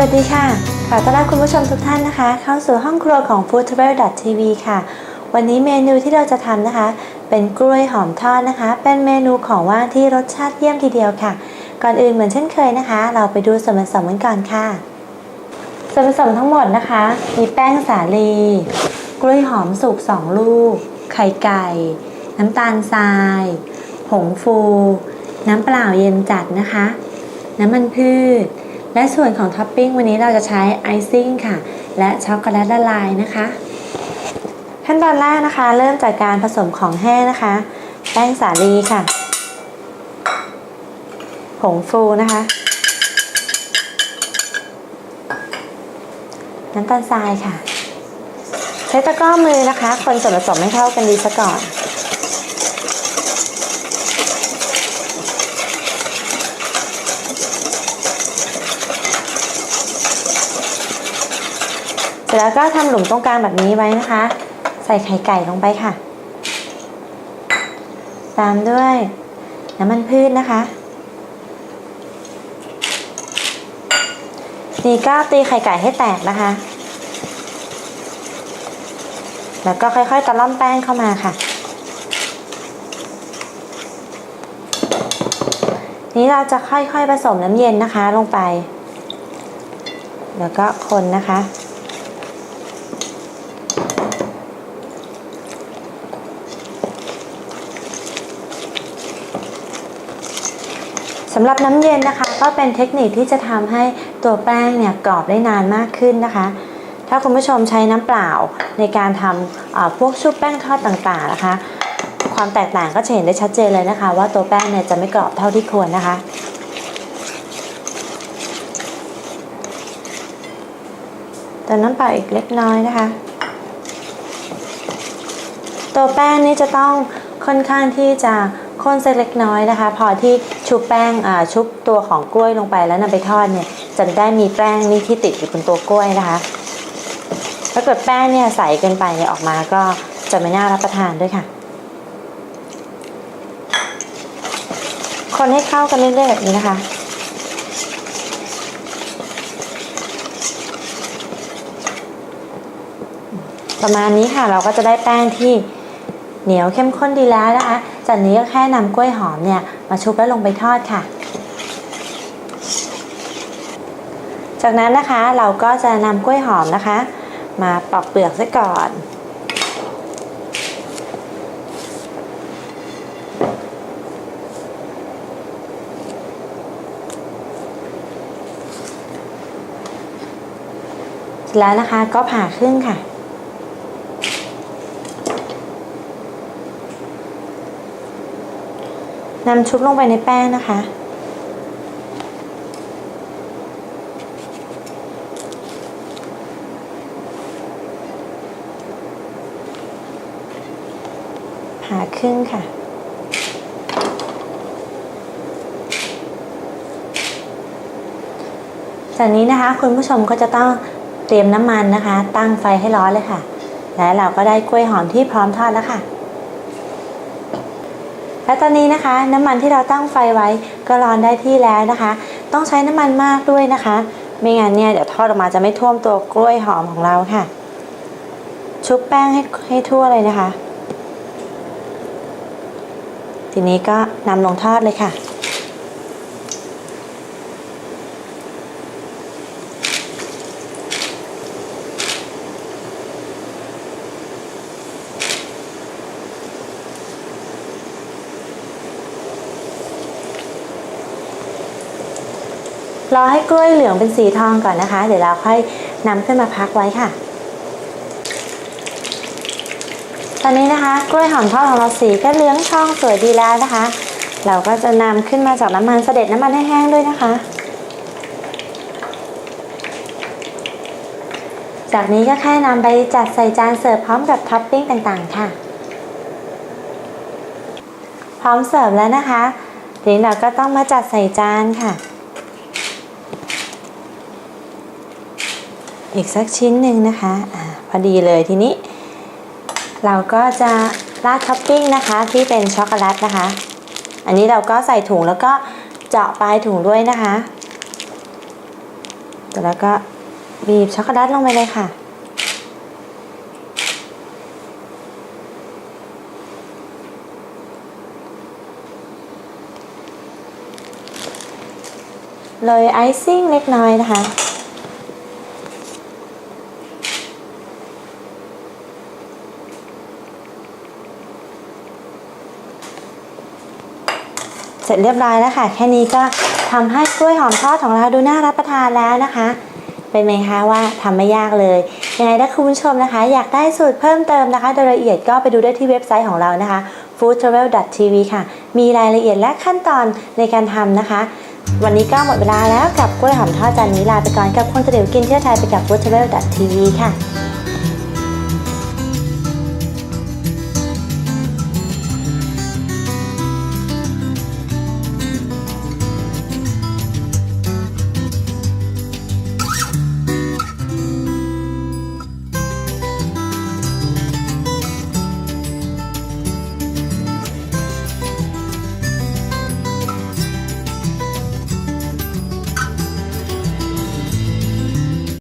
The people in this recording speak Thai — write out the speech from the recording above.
สวัสดีค่ะ ขอต้อนรับคุณผู้ชมทุกท่านนะคะ เข้าสู่ห้องครัวของ Food Travel TV ค่ะ วันนี้เมนูที่เราจะทำนะคะ เป็นกล้วยหอมทอดนะคะ เป็นเมนูของว่างที่รสชาติเยี่ยมทีเดียวค่ะ ก่อนอื่นเหมือนเช่นเคยนะคะ เราไปดูส่วนผสมกันก่อนค่ะ ส่วนผสมทั้งหมดนะคะ มีแป้งสาลี กล้วยหอมสุก2 ลูก ไข่ไก่ น้ำตาลทราย ผงฟู น้ำเปล่าเย็นจัดนะคะ น้ำมันพืช และส่วนของท็อปปิ้งวันนี้เราจะใช้ไอซิ่งค่ะ และช็อกโกแลตละลายนะคะ ขั้นตอนแรกนะคะ เริ่มจากการผสมของแห้งนะคะ แป้งสาลีค่ะ ผงฟูนะคะ น้ำตาลทรายค่ะ ใช้ตะกร้อมือนะคะ คนส่วนผสมให้เข้ากันดีซะก่อน เสร็จแล้วก็ทำหลุมตรงกลางแบบนี้ไว้นะคะ ใส่ไข่ไก่ลงไปค่ะ ตามด้วยน้ำมันพืชนะคะนี่ก็ตีไข่ไก่ให้แตกนะคะ แล้วก็ค่อยๆตะล่อมแป้งเข้ามาค่ะ นี้เราจะค่อยๆผสมน้ำเย็นนะคะลงไป แล้วก็คนนะคะ สำหรับน้ำเย็นนะคะ ก็เป็นเทคนิคที่จะทำให้ตัวแป้งเนี่ยกรอบได้นานมากขึ้นนะคะ ถ้าคุณผู้ชมใช้น้ำเปล่าในการทำพวกชุบแป้งทอดต่างๆนะคะ ความแตกต่างก็จะเห็นได้ชัดเจนเลยนะคะ ว่าตัวแป้งเนี่ยจะไม่กรอบเท่าที่ควรนะคะเติมน้ำเปล่าอีกเล็กน้อยนะคะ ตัวแป้งนี่จะต้องค่อนข้างที่จะข้นสักเล็กน้อยนะคะ พอที่ ชุบแป้งชุบตัวของกล้วยลงไปแล้วนำไปทอดเนี่ยจะได้มีแป้งนี่ที่ติดอยู่บนตัวกล้วยนะคะ ถ้าเกิดแป้งเนี่ยใสเกินไปเนี่ยออกมาก็จะไม่น่ารับประทานด้วยค่ะ คนให้เข้ากันเรื่อยๆแบบนี้นะคะประมาณนี้ค่ะเราก็จะได้แป้งที่เหนียวเข้มข้นดีแล้วนะคะ จากนี้ก็แค่นำกล้วยหอมเนี่ยมาชุบแล้วลงไปทอดค่ะ จากนั้นนะคะเราก็จะนำกล้วยหอมนะคะ มาปอกเปลือกซะก่อนเสร็จแล้วนะคะก็ผ่าครึ่งค่ะ นำชุบลงไปในแป้งนะคะ ผ่าครึ่งค่ะ จากนี้นะคะคุณผู้ชมก็จะต้องเตรียมน้ำมันนะคะ ตั้งไฟให้ร้อนเลยค่ะ และเราก็ได้กล้วยหอมที่พร้อมทอดแล้วค่ะ และตอนนี้นะคะ น้ำมันที่เราตั้งไฟไว้ก็ร้อนได้ที่แล้วนะคะ ต้องใช้น้ำมันมากด้วยนะคะ ไม่งั้นเนี่ยเดี๋ยวทอดออกมาจะไม่ท่วมตัวกล้วยหอมของเราค่ะ ชุบแป้งให้ให้ทั่วเลยนะคะ ทีนี้ก็นำลงทอดเลยค่ะ รอให้กล้วยเหลืองเป็นสีทองก่อนนะคะ เดี๋ยวเราค่อยนำขึ้นมาพักไว้ค่ะ ตอนนี้นะคะกล้วยหอมทอดของเราสีก็เหลืองทองสวยดีแล้วนะคะ เราก็จะนำขึ้นมาจากน้ำมันเสด็จน้ำมันให้แห้งด้วยนะคะ จากนี้ก็แค่นำไปจัดใส่จานเสิร์ฟพร้อมกับท็อปปิ้งต่างๆ ค่ะ พร้อมเสิร์ฟแล้วนะคะทีนี้เราก็ต้องมาจัดใส่จานค่ะ อีกสักชิ้นหนึ่งนะคะอะพอดีเลยทีนี้ เราก็จะราดท็อปปิ้งนะคะที่เป็นช็อกโกแลตนะคะ อันนี้เราก็ใส่ถุงแล้วก็เจาะปลายถุงด้วยนะคะแล้วก็บีบช็อกโกแลตลงไปเลยค่ะโรยไอซิ่งเล็กน้อยนะคะ สร็จเรียบร้อยแล้วค่ะ แค่นี้ก็ทำให้กล้วยหอมทอดของเราดูน่ารับประทานแล้วนะคะ เป็นไหมคะว่าทำไม่ยากเลยยังไงถ้าคุณผู้ชมนะคะ อยากได้สูตรเพิ่มเติมนะคะโดยละเอียดก็ไปดูได้ที่เว็บไซต์ของเรานะคะ foodtravel.tv ค่ะ มีรายละเอียดและขั้นตอนในการทำนะคะ วันนี้ก็หมดเวลาแล้วกับกล้วยหอมทอดจานนี้ลาไปก่อนกับคนเสด็จกินเที่ยวไทยไปกับ foodtravel.tv ค่ะ